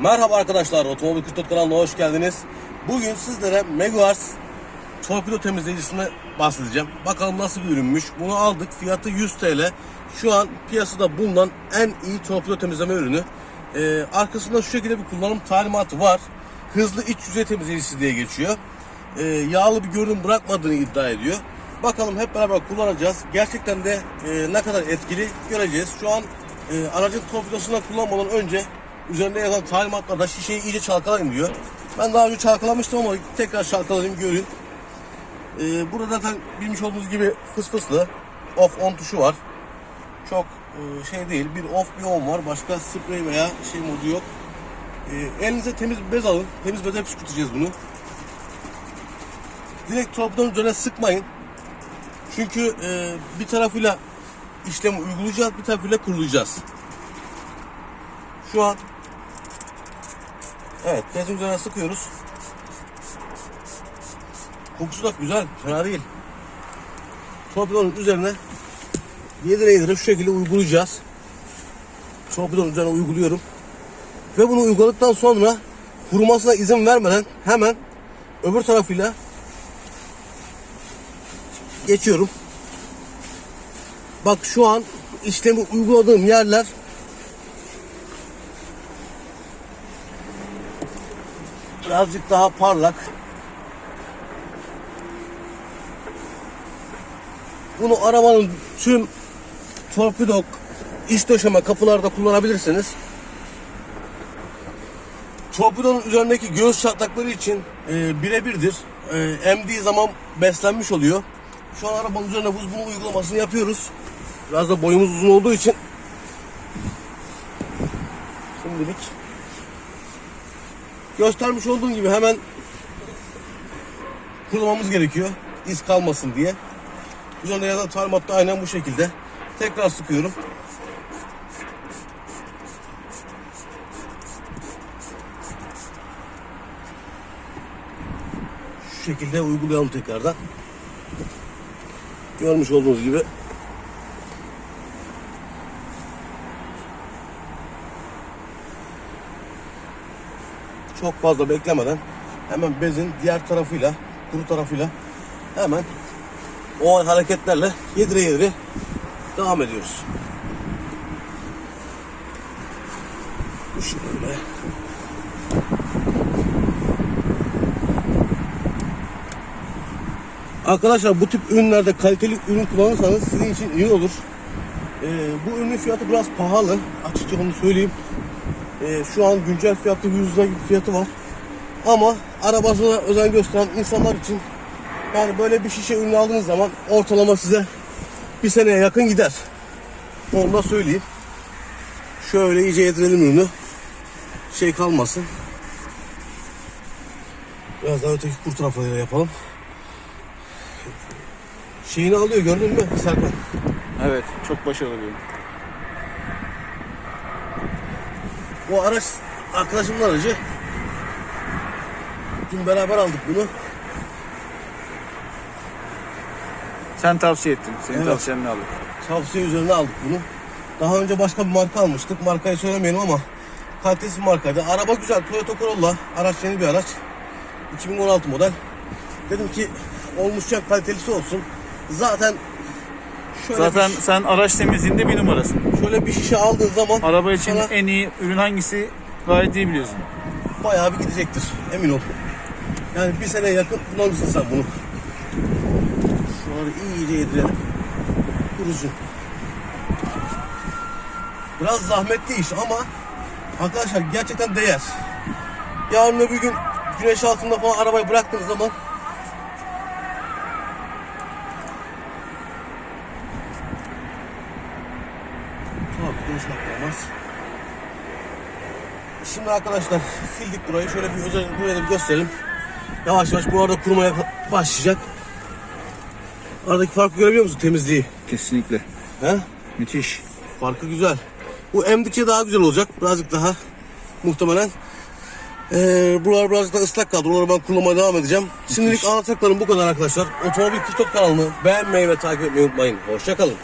Merhaba arkadaşlar, Otomobil 44 kanalına hoş geldiniz. Bugün sizlere Meguars torpido temizleyicisini bahsedeceğim. Bakalım nasıl bir ürünmüş. Bunu aldık, fiyatı 100 TL. Şu an piyasada bulunan en iyi torpido temizleme ürünü. Ee, arkasında şu şekilde bir kullanım talimatı var. Hızlı iç yüzey temizleyicisi diye geçiyor. Ee, yağlı bir görünüm bırakmadığını iddia ediyor. Bakalım hep beraber kullanacağız. Gerçekten de e, ne kadar etkili göreceğiz. Şu an e, aracın torpidosuna kullanmadan önce üzerinde yazan talimatlarda şişeyi iyice çalkalayın diyor. Ben daha önce çalkalamıştım ama tekrar çalkalayayım görün. Ee, burada zaten bilmiş olduğunuz gibi fıs fıslı off on tuşu var. Çok e, şey değil. Bir off bir on var. Başka sprey veya şey modu yok. Ee, elinize temiz bez alın. Temiz bezle püskürteceğiz bunu. Direkt torpidonun üzerine sıkmayın. Çünkü e, bir tarafıyla işlemi uygulayacağız, bir tarafıyla kurulayacağız. Şu an Evet, bezin üzerine sıkıyoruz. Kokusu da güzel, fena değil. Torpidonun üzerine yedire yedire şu şekilde uygulayacağız. Torpidonun üzerine uyguluyorum. Ve bunu uyguladıktan sonra kurumasına izin vermeden hemen öbür tarafıyla geçiyorum. Bak şu an işlemi uyguladığım yerler birazcık daha parlak. Bunu arabanın tüm torpido iç döşeme kapılarda kullanabilirsiniz. Torpidonun üzerindeki göğüs çatlakları için e, birebirdir. E, emdiği zaman beslenmiş oluyor. Şu an arabanın üzerine biz bunun uygulamasını yapıyoruz. Biraz da boyumuz uzun olduğu için şimdilik göstermiş olduğum gibi hemen kurulmamız gerekiyor. İz kalmasın diye. Üzerinde yazan talimat da aynen bu şekilde. Tekrar sıkıyorum. Şu şekilde uygulayalım tekrardan. Görmüş olduğunuz gibi çok fazla beklemeden hemen bezin diğer tarafıyla, kuru tarafıyla hemen o hareketlerle yedire yedire devam ediyoruz. Şöyle. Arkadaşlar bu tip ürünlerde kaliteli ürün kullanırsanız sizin için iyi olur. Ee, bu ürünün fiyatı biraz pahalı. Açıkça onu söyleyeyim. Ee, şu an güncel fiyatı 100 lira fiyatı var. Ama arabasına özen gösteren insanlar için yani böyle bir şişe ürünü aldığınız zaman ortalama size bir seneye yakın gider. Onu da söyleyeyim. Şöyle iyice yedirelim ürünü. Şey kalmasın. Biraz daha öteki kur taraflarıyla yapalım. Şeyini alıyor gördün mü Serkan? Evet, çok başarılı bir ürün. Bu araç arkadaşımın aracı. Dün beraber aldık bunu. Sen tavsiye ettin. Senin Evet. tavsiyenle aldık. Tavsiye üzerine aldık bunu. Daha önce başka bir marka almıştık. Markayı söylemeyelim ama kalitesiz markaydı. Araba güzel. Toyota Corolla. Araç yeni bir araç. 2016 model. Dedim ki olmuşça kalitelisi olsun. Zaten şöyle Zaten bir, sen araç temizliğinde bir numarasın. şöyle bir şişe aldığın zaman Araba için sana en iyi ürün hangisi gayet iyi biliyorsun. bayağı bir gidecektir. Emin ol. Yani bir sene yakın kullanırsın sen bunu. Şunları iyice yedirelim. Kurusun. Biraz zahmetli iş ama arkadaşlar gerçekten değer. Yarın öbür gün güneş altında falan arabayı bıraktığınız zaman Güneş bakmamaz. Şimdi arkadaşlar sildik burayı. Şöyle bir özel buraya bir gösterelim. Yavaş yavaş bu arada kurumaya başlayacak. Aradaki farkı görebiliyor musun temizliği? Kesinlikle. He? Müthiş. Farkı güzel. Bu emdikçe daha güzel olacak. Birazcık daha muhtemelen. Ee, buralar birazcık daha ıslak kaldı. Oraları ben kullanmaya devam edeceğim. Şimdilik anlatacaklarım bu kadar arkadaşlar. Otomobil TikTok kanalını beğenmeyi ve takip etmeyi unutmayın. Hoşçakalın.